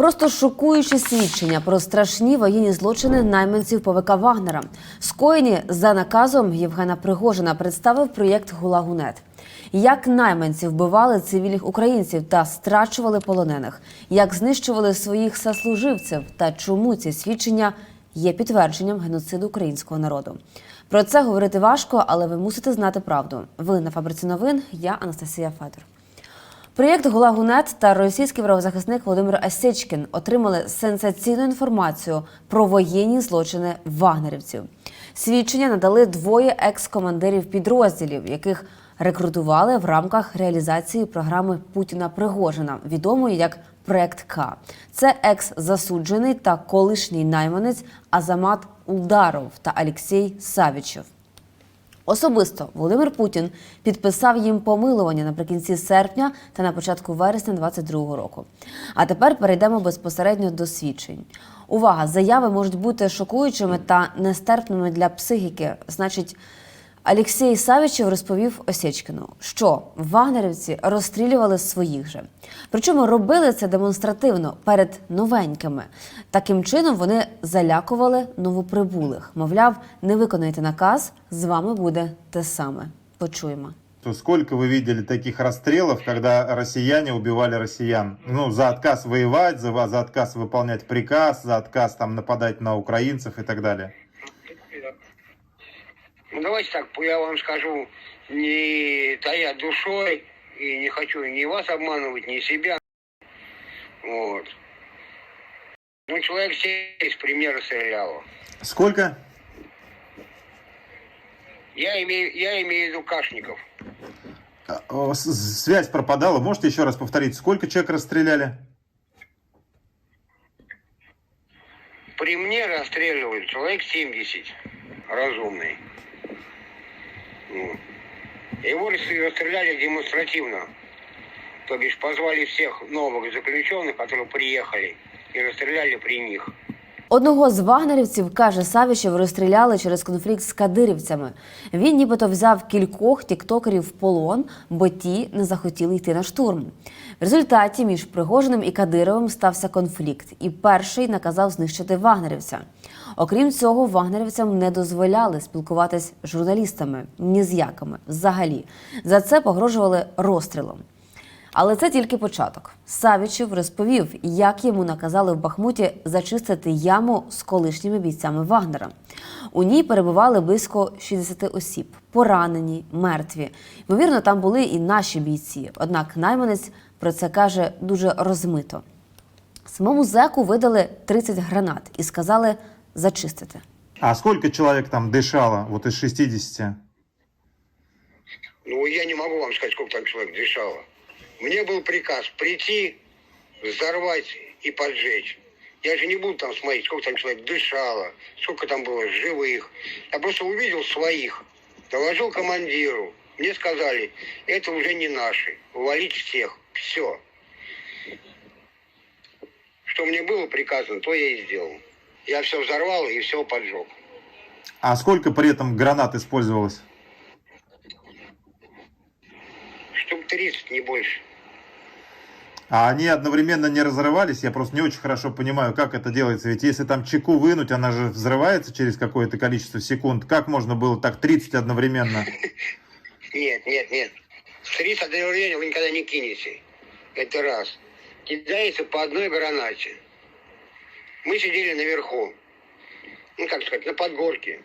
Просто шокуючі свідчення про страшні воєнні злочини найманців ПВК Вагнера, скоєні за наказом Євгена Пригожина, представив проєкт Гулагунет. Як найманці вбивали цивільних українців та страчували полонених, як знищували своїх сослуживців та чому ці свідчення є підтвердженням геноциду українського народу. Про це говорити важко, але ви мусите знати правду. Ви на фабриці новин. Я Анастасія Федор. Проєкт Гулагунет та російський правозахисник Володимир Асєчкін отримали сенсаційну інформацію про воєнні злочини вагнерівців. Свідчення надали двоє екс-командирів підрозділів, яких рекрутували в рамках реалізації програми Путіна Пригожина, відомої як Проект К. Це екс-засуджений та колишній найманець Азамат Улдаров та Алексій Савічев. Особисто Володимир Путін підписав їм помилування наприкінці серпня та на початку вересня 22-го року. А тепер перейдемо безпосередньо до свідчень. Увага! Заяви можуть бути шокуючими та нестерпними для психіки. Значить, Олексій Савічев розповів Осєчкіну, що вагнерівці розстрілювали своїх же. Причому робили це демонстративно перед новенькими. Таким чином вони залякували новоприбулих. Мовляв, не виконуєте наказ, з вами буде те саме. Почуємо. То сколько вы видели таких расстрелов, когда россияне убивали россиян? Ну, за отказ воевать, за, за отказ выполнять приказ, за отказ там нападать на украинцев и так далее. Ну, давайте так, я вам скажу, не тая душой, и не хочу ни вас обманывать, ни себя. Вот. Ну, человек семь из примера стрелял. Сколько? Я имею, я имею в виду Кашников. А, Связь пропадала. Можете еще раз повторить, сколько человек расстреляли? При мне расстреливают человек 70 разумный. Ну. Его рас- расстреляли демонстративно. То бишь позвали всех новых заключенных, которые приехали, и расстреляли при них. Одного з вагнерівців, каже Савічев, розстріляли через конфлікт з кадирівцями. Він нібито взяв кількох тіктокерів в полон, бо ті не захотіли йти на штурм. В результаті між Пригожиним і Кадировим стався конфлікт, і перший наказав знищити вагнерівця. Окрім цього, вагнерівцям не дозволяли спілкуватись з журналістами ні з якими взагалі. За це погрожували розстрілом. Але це тільки початок. Савічев розповів, як йому наказали в Бахмуті зачистити яму з колишніми бійцями Вагнера. У ній перебували близько 60 осіб, поранені, мертві. Ймовірно, там були і наші бійці. Однак найманець про це каже дуже розмито. Самому зеку видали 30 гранат і сказали зачистити. А сколько человек там дышало, вот из 60? Ну, я не могу вам сказать, сколько там человек дышало. Мне был приказ прийти, взорвать и поджечь. Я же не буду там смотреть, сколько там человек дышало, сколько там было живых. Я просто увидел своих, доложил командиру. Мне сказали, это уже не наши, увалить всех. Все. Что мне было приказано, то я и сделал. Я все взорвал и все поджег. А сколько при этом гранат использовалось? Штук 30, не больше. А они одновременно не разрывались? Я просто не очень хорошо понимаю, как это делается. Ведь если там чеку вынуть, она же взрывается через какое-то количество секунд. Как можно было так 30 одновременно? Нет, нет, нет. С 30 одновременно вы никогда не кинете. Это раз. Кидается по одной гранате. Мы сидели наверху. Ну, как сказать, на подгорке.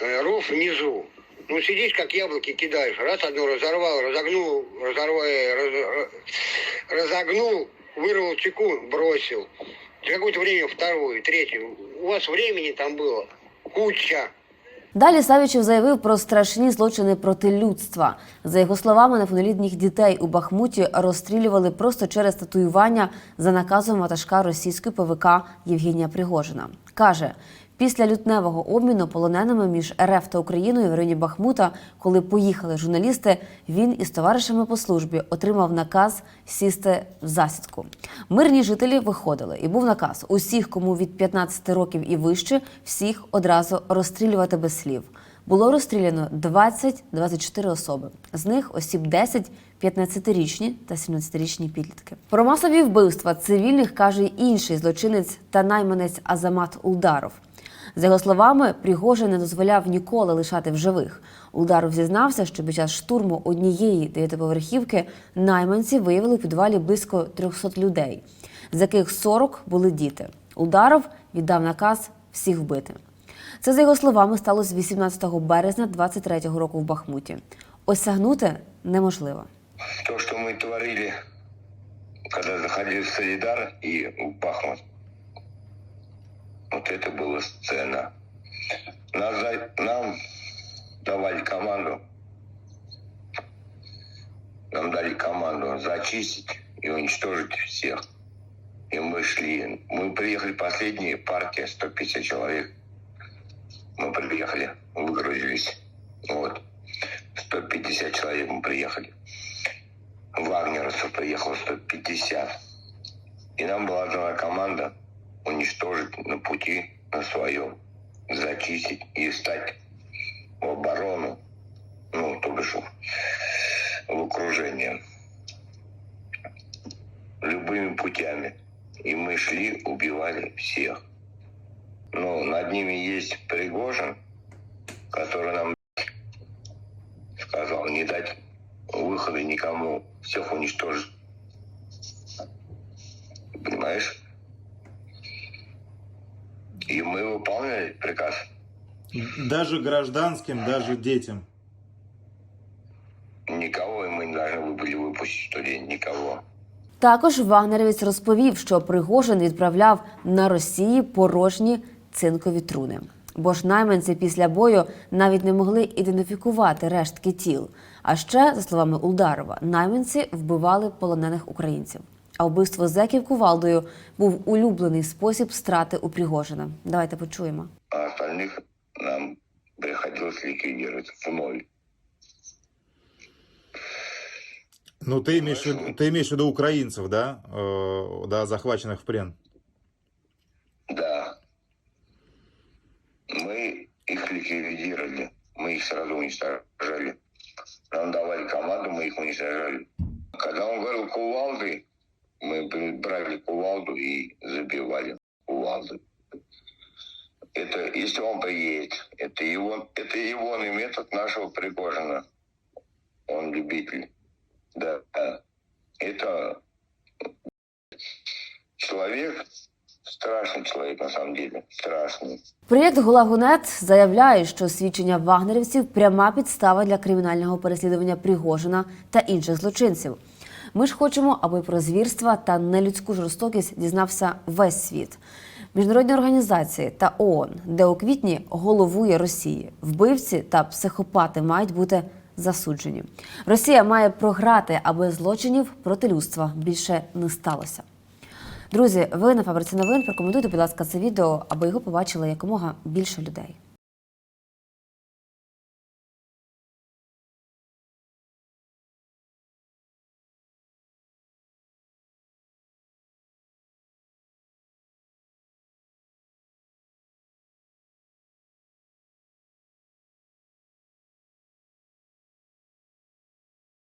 Э, Ров внизу. Ну, сидишь, как яблоки кидаешь. Раз одну разорвал, разогнул, разорвал, э, раз- разогнул, вырвал чеку, бросил. Через какое-то время вторую, третью. У вас времени там было куча. Далі Савічев заявив про страшні злочини проти людства. За його словами, неповнолітніх дітей у Бахмуті розстрілювали просто через татуювання за наказом ватажка російської ПВК Євгенія Пригожина. Каже, після лютневого обміну полоненими між РФ та Україною в районі Бахмута, коли поїхали журналісти, він із товаришами по службі отримав наказ сісти в засідку. Мирні жителі виходили, і був наказ усіх, кому від 15 років і вище, всіх одразу розстрілювати без слів. Було розстріляно 20-24 особи. З них осіб 10 15-річні та 17-річні підлітки. Про масові вбивства цивільних каже інший злочинець та найманець Азамат Улдаров. За його словами, Пригожин не дозволяв ніколи лишати в живих. Ударов зізнався, що під час штурму однієї дев'ятиповерхівки найманці виявили у підвалі близько 300 людей, з яких 40 були діти. Ударов віддав наказ всіх вбити. Це, за його словами, сталося 18 березня 23-го року в Бахмуті. Осягнути неможливо. То, что мы творили, когда заходили в Солидар и в Бахмут, вот это была сцена. За- нам давали команду, нам дали команду зачистить и уничтожить всех. И мы шли. Мы приехали, последняя партия, 150 человек. Мы приехали, выгрузились. Вот. 150 человек мы приехали. Вагнеровцев приехало 150. И нам была дана команда уничтожить на пути на своем, зачистить и стать в оборону, ну, то бишь в окружение любыми путями. И мы шли, убивали всех. Но над ними есть Пригожин, который нам сказал не дать выхода никому, всех уничтожить. Понимаешь? И мы выполняли приказ. Даже гражданским, даже детям. Никого и мы не должны были выпустить в тот день, никого. Також вагнерівець розповів, що Пригожин відправляв на Росії порожні цинкові труни. Бо ж найманці після бою навіть не могли ідентифікувати рештки тіл. А ще, за словами Улдарова, найманці вбивали полонених українців. А вбивство зеків кувалдою був улюблений спосіб страти у Пригожина. Давайте почуємо. А остальных нам приходилось ликвидировать в ноль. Ну, ты имеешь, в виду- ты имеешь в виду украинцев, да? Э, да, захваченных в плен. Да. Мы их ликвидировали. Мы их сразу уничтожали. Нам давали команду, мы их уничтожали. Когда он говорил кувалды, мы б- брали кувалду и забивали кувалды. Это если он приедет, это его, это его метод нашего Пригожина. Он любитель. Да. да. Это человек, страшный человек на самом деле, страшный. Проєкт Гулагунет заявляє, що свідчення вагнерівців пряма підстава для кримінального переслідування Пригожина та інших злочинців. Ми ж хочемо, аби про звірства та нелюдську жорстокість дізнався весь світ. Міжнародні організації та ООН, де у квітні головує Росії, вбивці та психопати мають бути засуджені. Росія має програти, аби злочинів проти людства більше не сталося. Друзі, ви на фабриці новин прокоментуйте, будь ласка, це відео, аби його побачили якомога більше людей.